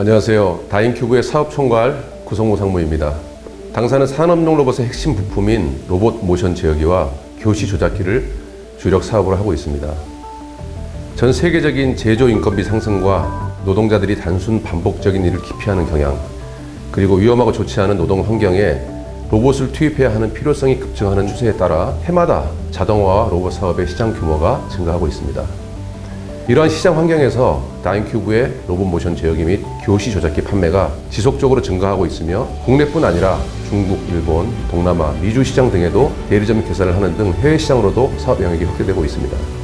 안녕하세요. 다인큐브의 사업총괄 구성무 상무입니다. 당사는 산업용 로봇의 핵심 부품인 로봇 모션 제어기와 교시 조작기를 주력 사업으로 하고 있습니다. 전 세계적인 제조 인건비 상승과 노동자들이 단순 반복적인 일을 기피하는 경향, 그리고 위험하고 좋지 않은 노동 환경에 로봇을 투입해야 하는 필요성이 급증하는 추세에 따라 해마다 자동화와 로봇 사업의 시장 규모가 증가하고 있습니다. 이러한 시장 환경에서 다인큐브의 로봇 모션 제어기 및 교시 조작기 판매가 지속적으로 증가하고 있으며 국내뿐 아니라 중국, 일본, 동남아, 미주 시장 등에도 대리점 개설을 하는 등 해외 시장으로도 사업 영역이 확대되고 있습니다.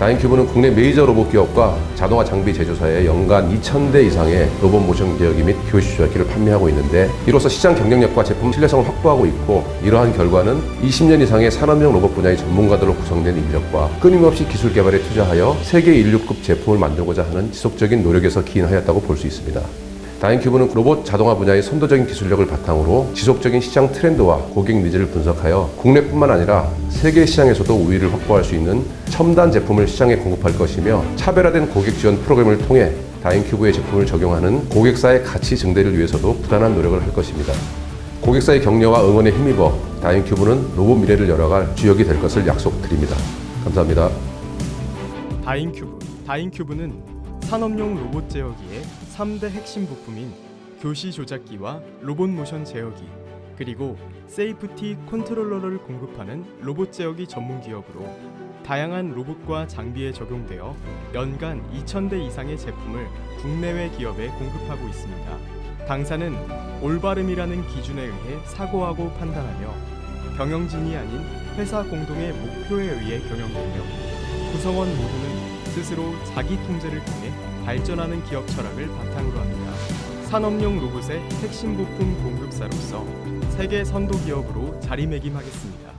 다인큐브는 국내 메이저 로봇 기업과 자동화 장비 제조사에 연간 2,000대 이상의 로봇 모션 제어기 및 교시 조작기를 판매하고 있는데 이로써 시장 경쟁력과 제품 신뢰성을 확보하고 있고 이러한 결과는 20년 이상의 산업용 로봇 분야의 전문가들로 구성된 인력과 끊임없이 기술 개발에 투자하여 세계 인류급 제품을 만들고자 하는 지속적인 노력에서 기인하였다고 볼 수 있습니다. 다인큐브는 로봇 자동화 분야의 선도적인 기술력을 바탕으로 지속적인 시장 트렌드와 고객 니즈를 분석하여 국내뿐만 아니라 세계 시장에서도 우위를 확보할 수 있는 첨단 제품을 시장에 공급할 것이며 차별화된 고객 지원 프로그램을 통해 다인큐브의 제품을 적용하는 고객사의 가치 증대를 위해서도 부단한 노력을 할 것입니다. 고객사의 격려와 응원에 힘입어 다인큐브는 로봇 미래를 열어갈 주역이 될 것을 약속드립니다. 감사합니다. 다인큐브. 다인큐브는 산업용 로봇 제어기의 3대 핵심 부품인 교시 조작기와 로봇 모션 제어기, 그리고 세이프티 컨트롤러를 공급하는 로봇 제어기 전문 기업으로 다양한 로봇과 장비에 적용되어 연간 2,000대 이상의 제품을 국내외 기업에 공급하고 있습니다. 당사는 올바름이라는 기준에 의해 사고하고 판단하며 경영진이 아닌 회사 공동의 목표에 의해 경영되며 구성원 모두는 스스로 자기 통제를 통해 발전하는 기업 철학을 바탕으로 합니다. 산업용 로봇의 핵심 부품 공급사로서 세계 선도 기업으로 자리매김하겠습니다.